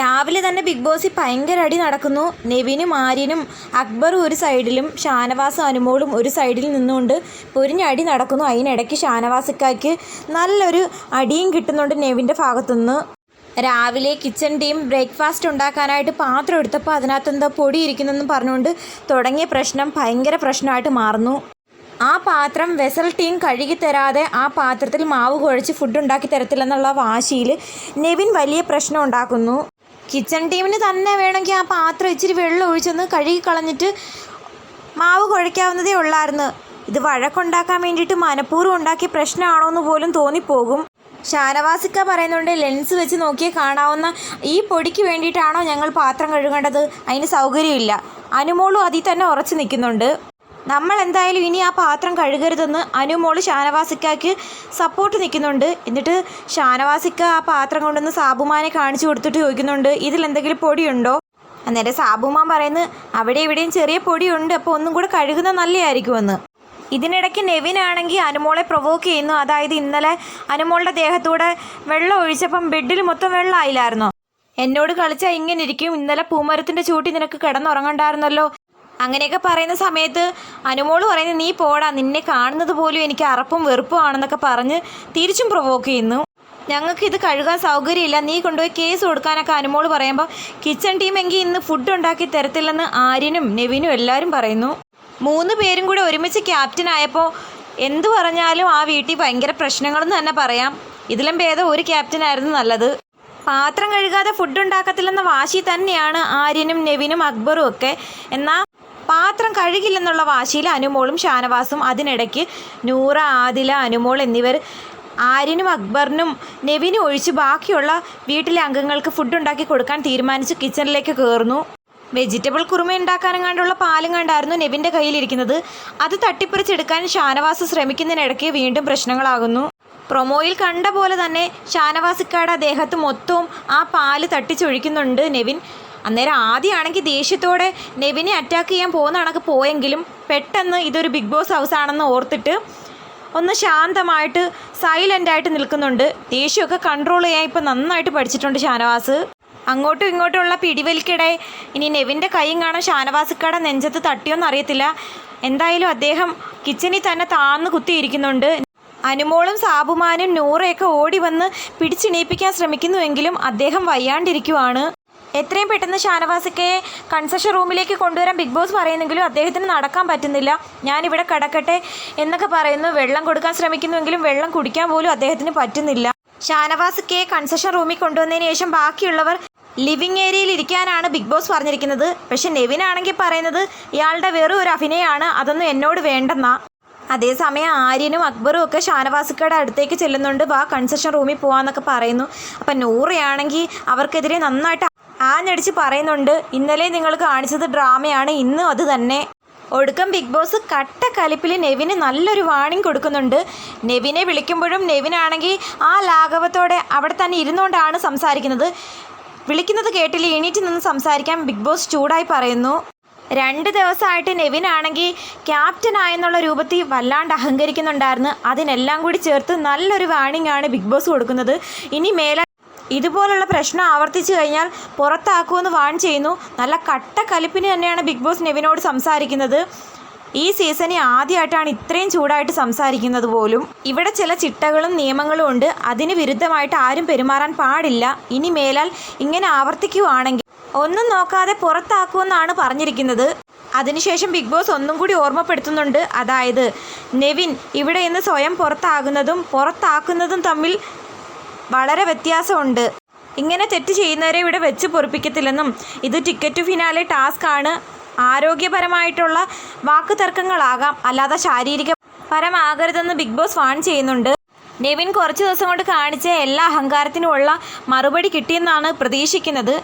രാവിലെ തന്നെ ബിഗ് ബോസിൽ ഭയങ്കര അടി നടക്കുന്നു. നെവിനും ആര്യനും അക്ബറും ഒരു സൈഡിലും ഷാനവാസും അനുമോളും ഒരു സൈഡിൽ നിന്നുകൊണ്ട് പൊരിഞ്ഞടി നടക്കുന്നു. അതിനിടയ്ക്ക് ഷാനവാസിക്കായ്ക്ക് നല്ലൊരു അടിയും കിട്ടുന്നുണ്ട് നെവിന്റെ ഭാഗത്തുനിന്ന്. രാവിലെ കിച്ചൺ ടീം ബ്രേക്ക്ഫാസ്റ്റ് ഉണ്ടാക്കാനായിട്ട് പാത്രം എടുത്തപ്പോൾ അതിനകത്ത് എന്താ പൊടി ഇരിക്കുന്നെന്ന് പറഞ്ഞുകൊണ്ട് തുടങ്ങിയ പ്രശ്നം ഭയങ്കര പ്രശ്നമായിട്ട് മാറുന്നു. ആ പാത്രം വെസൽ ടീം കഴുകി തരാതെ ആ പാത്രത്തിൽ മാവ് കുഴച്ച് ഫുഡ് ഉണ്ടാക്കി തരത്തില്ലെന്നുള്ള വാശിയിൽ നെവിൻ വലിയ പ്രശ്നം ഉണ്ടാക്കുന്നു. കിച്ചൺ ടീമിന് തന്നെ വേണമെങ്കിൽ ആ പാത്രം ഇച്ചിരി വെള്ളം ഒഴിച്ചൊന്ന് കഴുകി കളഞ്ഞിട്ട് മാവ് കുഴയ്ക്കാവുന്നതേ ഉള്ളായിരുന്നു. ഇത് വഴക്കുണ്ടാക്കാൻ വേണ്ടിയിട്ട് മനഃപൂർവം ഉണ്ടാക്കിയ പ്രശ്നമാണോ എന്ന് പോലും തോന്നിപ്പോകും. ഷാനവാസിക്ക പറയുന്നുണ്ട് ലെൻസ് വെച്ച് നോക്കിയേ കാണാവുന്ന ഈ പൊടിക്ക് വേണ്ടിയിട്ടാണോ ഞങ്ങൾ പാത്രം കഴുകേണ്ടത്? അതിന് സൗകര്യമില്ല. അനുമോളും അതിൽ തന്നെ ഉറച്ചു നിൽക്കുന്നുണ്ട്. നമ്മൾ എന്തായാലും ഇനി ആ പാത്രം കഴുകരുതെന്ന് അനുമോൾ ഷാനവാസിക്കാക്ക് സപ്പോർട്ട് നിൽക്കുന്നുണ്ട് എന്നിട്ട് ഷാനവാസിക്ക ആ പാത്രം കൊണ്ടുവന്ന് സാബുമാനെ കാണിച്ചു കൊടുത്തിട്ട് ചോദിക്കുന്നുണ്ട് ഇതിൽ എന്തെങ്കിലും പൊടിയുണ്ടോ? അന്നേരം സാബുമാൻ പറയുന്നത് അവിടെ ഇവിടെയും ചെറിയ പൊടിയുണ്ട് അപ്പോൾ ഒന്നും കൂടെ കഴുകുന്ന നല്ലതായിരിക്കുമെന്ന് ഇതിനിടയ്ക്ക് നെവിനാണെങ്കിൽ അനുമോളെ പ്രൊവോക്ക് ചെയ്യുന്നു. അതായത് ഇന്നലെ അനുമോളുടെ ദേഹത്തൂടെ വെള്ളം ഒഴിച്ചപ്പം ബെഡിൽ മൊത്തം വെള്ളമായില്ലായിരുന്നോ എന്നോട് കളിച്ചാൽ ഇങ്ങനെ ഇരിക്കും. ഇന്നലെ പൂമരത്തിന്റെ ചൂട്ടി നിനക്ക് കിടന്നുറങ്ങണ്ടായിരുന്നല്ലോ. അങ്ങനെയൊക്കെ പറയുന്ന സമയത്ത് അനുമോൾ പറയുന്നത് നീ പോടാ നിന്നെ കാണുന്നത് പോലും എനിക്ക് അറപ്പും വെറുപ്പും ആണെന്നൊക്കെ പറഞ്ഞ് തിരിച്ചും പ്രൊവോക്ക് ചെയ്യുന്നു. ഞങ്ങൾക്ക് ഇത് കഴുകാൻ സൗകര്യമില്ല. നീ കൊണ്ടുപോയി കേസ് കൊടുക്കാനൊക്കെ അനുമോൾ പറയുമ്പോൾ കിച്ചൺ ടീമെങ്കിൽ ഇന്ന് ഫുഡ് ഉണ്ടാക്കി തരത്തില്ലെന്ന് ആര്യനും നെവിനും എല്ലാവരും പറയുന്നു. മൂന്ന് പേരും കൂടി ഒരുമിച്ച് ക്യാപ്റ്റൻ ആയപ്പോൾ എന്തു പറഞ്ഞാലും ആ വീട്ടിൽ ഭയങ്കര പ്രശ്നങ്ങളെന്ന് തന്നെ പറയാം. ഇതിലും ഭേദം ഒരു ക്യാപ്റ്റൻ ആയിരുന്നു നല്ലത്. പാത്രം കഴുകാതെ ഫുഡ് ഉണ്ടാക്കത്തില്ലെന്ന വാശി തന്നെയാണ് ആര്യനും നെവിനും അക്ബറും ഒക്കെ. എന്നാൽ പാത്രം കഴുകില്ലെന്നുള്ള വാശിയിൽ അനുമോളും ഷാനവാസും അതിനിടയ്ക്ക് നൂറ ആദില അനുമോൾ എന്നിവർ ആര്യനും അക്ബറിനും നെവിനും ഒഴിച്ച് ബാക്കിയുള്ള വീട്ടിലെ അംഗങ്ങൾക്ക് ഫുഡ് ഉണ്ടാക്കി കൊടുക്കാൻ തീരുമാനിച്ച് കിച്ചണിലേക്ക് കയറുന്നു വെജിറ്റബിൾ കുറുമ ഉണ്ടാക്കാനെങ്ങാണ്ടുള്ള പാലും കണ്ടായിരുന്നു നെവിന്റെ കയ്യിലിരിക്കുന്നത്. അത് തട്ടിപ്പറിച്ചെടുക്കാൻ ഷാനവാസ് ശ്രമിക്കുന്നതിനിടയ്ക്ക് വീണ്ടും പ്രശ്നങ്ങളാകുന്നു. പ്രൊമോയിൽ കണ്ട പോലെ തന്നെ ഷാനവാസിക്കാട് അദ്ദേഹത്ത് മൊത്തവും ആ പാൽ തട്ടിച്ചൊഴിക്കുന്നുണ്ട് നെവിൻ. അന്നേരം ആദ്യമാണെങ്കിൽ ദേഷ്യത്തോടെ നെവിനെ അറ്റാക്ക് ചെയ്യാൻ പോകുന്ന കണക്ക് പോയെങ്കിലും പെട്ടെന്ന് ഇതൊരു ബിഗ് ബോസ് ഹൗസ് ആണെന്ന് ഓർത്തിട്ട് ഒന്ന് ശാന്തമായിട്ട് സൈലന്റായിട്ട് നിൽക്കുന്നുണ്ട്. ദേഷ്യമൊക്കെ കൺട്രോൾ ചെയ്യാൻ ഇപ്പം നന്നായിട്ട് പഠിച്ചിട്ടുണ്ട് ഷാനവാസ്. അങ്ങോട്ടും ഇങ്ങോട്ടുമുള്ള പിടിവലിക്കിടെ ഇനി നെവിന്റെ കൈയും കാണാൻ ഷാനവാസിക്കയുടെ നെഞ്ചത്ത് തട്ടിയോന്ന് അറിയത്തില്ല. എന്തായാലും അദ്ദേഹം കിച്ചണിൽ തന്നെ താന്ന് കുത്തിയിരിക്കുന്നുണ്ട്. അനുമോളും സാബുമാനും നൂറയൊക്കെ ഓടി വന്ന് പിടിച്ചിണീപ്പിക്കാൻ ശ്രമിക്കുന്നുവെങ്കിലും അദ്ദേഹം വയ്യാണ്ടിരിക്കുവാണ്. എത്രയും പെട്ടെന്ന് ഷാനവാസിക്കയെ കൺസെഷൻ റൂമിലേക്ക് കൊണ്ടുവരാൻ ബിഗ് ബോസ് പറയുന്നെങ്കിലും അദ്ദേഹത്തിന് നടക്കാൻ പറ്റുന്നില്ല. ഞാനിവിടെ കിടക്കട്ടെ എന്നൊക്കെ പറയുന്നു. വെള്ളം കൊടുക്കാൻ ശ്രമിക്കുന്നുവെങ്കിലും വെള്ളം കുടിക്കാൻ പോലും അദ്ദേഹത്തിന് പറ്റുന്നില്ല. ഷാനവാസിക്കയെ കൺസെഷൻ റൂമിൽ കൊണ്ടുവന്നതിന് ശേഷം ബാക്കിയുള്ളവർ ലിവിങ് ഏരിയയിൽ ഇരിക്കാനാണ് ബിഗ് ബോസ് പറഞ്ഞിരിക്കുന്നത്. പക്ഷെ നെവിനാണെങ്കിൽ പറയുന്നത് ഇയാളുടെ വെറും ഒരു അഭിനയമാണ് അതൊന്നും എന്നോട് വേണ്ടെന്നാ. അതേസമയം ആര്യനും അക്ബറും ഒക്കെ ഷാനവാസിക്കയുടെ അടുത്തേക്ക് ചെല്ലുന്നുണ്ട്. വാ കൺസെഷൻ റൂമിൽ പോകാമെന്നൊക്കെ പറയുന്നു. അപ്പം നൂറയാണെങ്കിൽ അവർക്കെതിരെ നന്നായിട്ട് ആഞ്ഞടിച്ച് പറയുന്നുണ്ട് ഇന്നലെ നിങ്ങൾ കാണിച്ചത് ഡ്രാമയാണ് ഇന്നും അത് തന്നെ. ഒടുക്കം ബിഗ് ബോസ് കട്ട കലിപ്പിൽ നെവിന് നല്ലൊരു വാണിംഗ് കൊടുക്കുന്നുണ്ട്. നെവിനെ വിളിക്കുമ്പോഴും നെവിനാണെങ്കിൽ ആ ലാഘവത്തോടെ അവിടെ തന്നെ ഇരുന്നുകൊണ്ടാണ് സംസാരിക്കുന്നത്. വിളിക്കുന്നത് കേട്ടില്ല? എണീറ്റ് നിന്ന് സംസാരിക്കാൻ ബിഗ് ബോസ് ചൂടായി പറയുന്നു. രണ്ട് ദിവസമായിട്ട് നെവിനാണെങ്കിൽ ക്യാപ്റ്റൻ ആയെന്നുള്ള രൂപത്തിൽ വല്ലാണ്ട് അഹങ്കരിക്കുന്നുണ്ടായിരുന്നു. അതിനെല്ലാം കൂടി ചേർത്ത് നല്ലൊരു വാണിംഗ് ആണ് ബിഗ് ബോസ് കൊടുക്കുന്നത്. ഇനി മേലെ ഇതുപോലുള്ള പ്രശ്നം ആവർത്തിച്ചു കഴിഞ്ഞാൽ പുറത്താക്കുമെന്ന് വാൺ ചെയ്യുന്നു. നല്ല കട്ട കലിപ്പിന് തന്നെയാണ് ബിഗ് ബോസ് നെവിനോട് സംസാരിക്കുന്നത്. ഈ സീസണിൽ ആദ്യമായിട്ടാണ് ഇത്രയും ചൂടായിട്ട് സംസാരിക്കുന്നത് പോലും. ഇവിടെ ചില ചിട്ടകളും നിയമങ്ങളും ഉണ്ട്. അതിന് വിരുദ്ധമായിട്ട് ആരും പെരുമാറാൻ പാടില്ല. ഇനി മേലാൽ ഇങ്ങനെ ആവർത്തിക്കുവാണെങ്കിൽ ഒന്നും നോക്കാതെ പുറത്താക്കുമെന്നാണ് പറഞ്ഞിരിക്കുന്നത്. അതിനുശേഷം ബിഗ് ബോസ് ഒന്നും കൂടി ഓർമ്മപ്പെടുത്തുന്നുണ്ട്. അതായത് നെവിൻ ഇവിടെ നിന്ന് സ്വയം പുറത്താകുന്നതും പുറത്താക്കുന്നതും തമ്മിൽ വളരെ വ്യത്യാസമുണ്ട്. ഇങ്ങനെ തെറ്റ് ചെയ്യുന്നവരെ ഇവിടെ വെച്ച് പൊറിപ്പിക്കത്തില്ലെന്നും ഇത് ടിക്കറ്റ് ഫിനാലെ ടാസ്ക് ആണ്. ആരോഗ്യപരമായിട്ടുള്ള വാക്ക് തർക്കങ്ങളാകാം അല്ലാതെ ശാരീരിക പരമാകരുതെന്ന് ബിഗ് ബോസ് വാൺ ചെയ്യുന്നുണ്ട്. നെവിൻ കുറച്ച് ദിവസം കൊണ്ട് കാണിച്ച എല്ലാ അഹങ്കാരത്തിനുമുള്ള മറുപടി കിട്ടിയെന്നാണ് പ്രതീക്ഷിക്കുന്നത്.